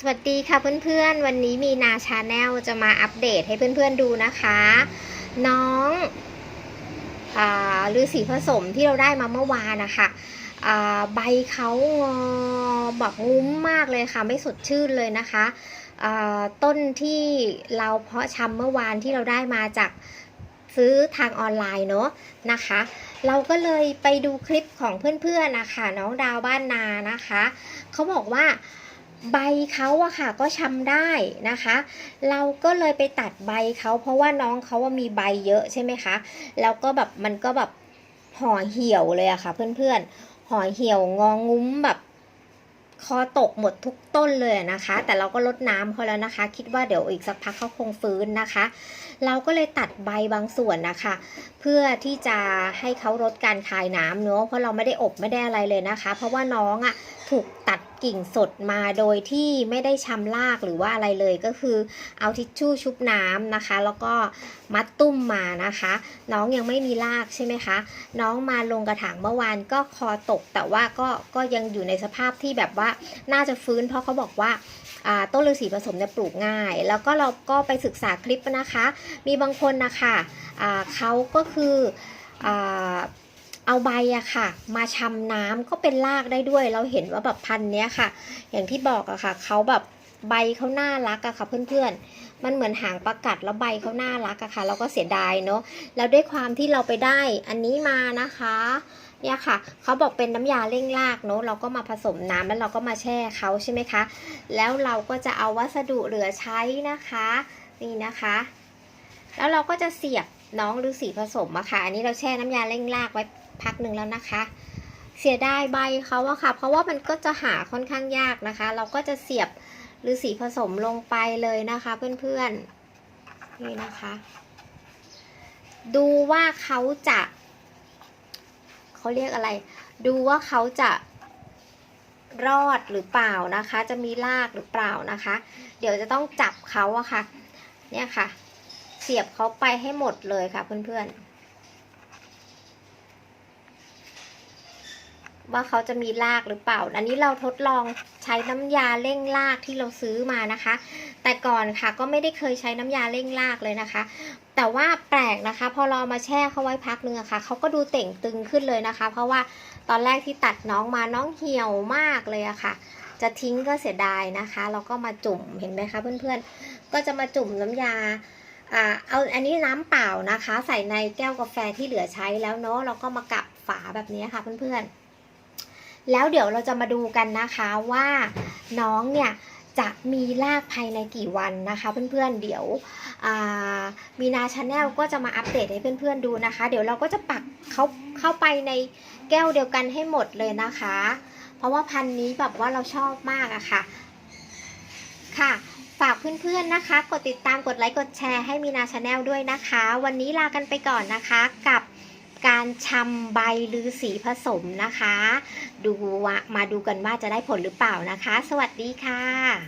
สวัสดีค่ะเพื่อนๆ วันนี้มีนาชาแนลจะมาอัปเดตให้เพื่อนๆดูนะคะ น้องอฤาษีผสมที่เราได้มาเมื่อวานนะคะใบเขางอแบบงุ้มมากเลยค่ะ ไม่สดชื่นเลยนะคะต้นที่เราเพาะชำเมื่อวานที่เราได้มาจากซื้อทางออนไลน์เนาะนะคะ เราก็เลยไปดูคลิปของเพื่อนๆนะคะน้องดาวบ้านนานะคะ เขาบอกว่า ใบเขาอะค่ะก็ชำได้นะคะ เราก็เลยไปตัดใบเขาเพราะว่าน้องเขาว่ามีใบเยอะใช่ไหมคะ แล้วก็แบบมันก็แบบห่อเหี่ยวเลยอะค่ะ เพื่อนๆห่อเหี่ยวงองุ้มแบบคอตกหมดทุกต้นเลยนะคะ แต่เราก็ลดน้ำเขาแล้วนะคะ คิดว่าเดี๋ยวอีกสักพักเขาคงฟื้นนะคะ เราก็เลยตัดใบบางส่วนนะคะ เพื่อที่จะให้เขาลดการคายน้ำเนอะเพราะเราไม่ได้อบไม่ได้อะไรเลยนะคะ เพราะว่าน้องอะ ถูกตัดกิ่งสดมาโดยที่ไม่ได้ชำรากหรือว่าอะไรเลยก็คือ เอาทิชชู่ชุบน้ำนะคะ แล้วก็มัดตุ้มมานะคะ น้องยังไม่มีรากใช่ไหมคะ น้องมาลงกระถางเมื่อวานก็คอตก แต่ว่าก็ก็ยังอยู่ในสภาพที่แบบว่าน่าจะฟื้น เพราะเขาบอกว่าต้นฤาษีผสมเนี่ยปลูกง่าย แล้วก็เราก็ไปศึกษาคลิปนะคะ มีบางคนนะคะอ่าเขาก็คืออ เอาใบอะค่ะ มาชำน้ำก็เป็นรากได้ด้วย เราเห็นว่าแบบพันธุ์เนี้ยค่ะ อย่างที่บอกอะค่ะเขาแบบใบเขาน่ารักอะค่ะเพื่อนๆ มันเหมือนหางประกัดแล้วใบเขาน่ารักอะค่ะ เราก็เสียดายเนาะ แล้วด้วยความที่เราไปได้อันนี้มานะคะ เนี่ยค่ะ เขาบอกเป็นน้ำยาเร่งรากเนาะ เราก็มาผสมน้ำแล้วเราก็มาแช่เขาใช่ไหมคะ แล้วเราก็จะเอาวัสดุเหลือใช้นะคะ นี่นะคะ แล้วเราก็จะเสียบ น้องฤาษีผสมอะค่ะ อันนี้เราแช่น้ำยาเร่งรากไว้พักหนึ่งแล้วนะคะ เสียดายใบเขาอะค่ะ เพราะว่ามันก็จะหาค่อนข้างยากนะคะ เราก็จะเสียบฤาษีผสมลงไปเลยนะคะเพื่อนๆนี่นะคะ ดูว่าเขาจะเขาเรียกอะไร ดูว่าเขาจะรอดหรือเปล่านะคะ จะมีรากหรือเปล่านะคะ เดี๋ยวจะต้องจับเขาอะค่ะ เนี่ยค่ะ เสียบเขาไปให้หมดเลยค่ะเพื่อนๆ ว่าเขาจะมีรากหรือเปล่า อันนี้เราทดลองใช้น้ำยาเร่งรากที่เราซื้อมานะคะ แต่ก่อนค่ะก็ไม่ได้เคยใช้น้ำยาเร่งรากเลยนะคะ แต่ว่าแปลกนะคะ พอเรามาแช่เขาไว้พักนึงอะค่ะเขาก็ดูเต่งตึงขึ้นเลยนะคะ เพราะว่าตอนแรกที่ตัดน้องมาน้องเหี่ยวมากเลยอะค่ะจะทิ้งก็เสียดายนะคะ เราก็มาจุ่มเห็นไหมคะเพื่อนๆ ก็จะมาจุ่มน้ำยา อ่าเอาอันนี้น้ำเปล่านะคะ ใส่ในแก้วกาแฟที่เหลือใช้แล้วเนาะเราก็มากับฝาแบบนี้ค่ะเพื่อนๆ แล้วเดี๋ยวเราจะมาดูกันนะคะว่าน้องเนี่ยจะมีรากภายในกี่วันนะคะเพื่อนๆ เดี๋ยวมีนาชาแนลก็จะมาอัปเดตให้เพื่อนๆดูนะคะ เดี๋ยวเราก็จะปักเขาเข้าไปในแก้วเดียวกันให้หมดเลยนะคะ เพราะว่าพันนี้แบบว่าเราชอบมากอะค่ะ ค่ะ ฝากเพื่อนๆนะคะ กดติดตามกดไลค์กดแชร์ให้มีนาชาแนลด้วยนะคะ วันนี้ลากันไปก่อนนะคะกับการชำใบหรือสีผสมนะคะ ดูว่ามาดูกันว่าจะได้ผลหรือเปล่านะคะ สวัสดีค่ะ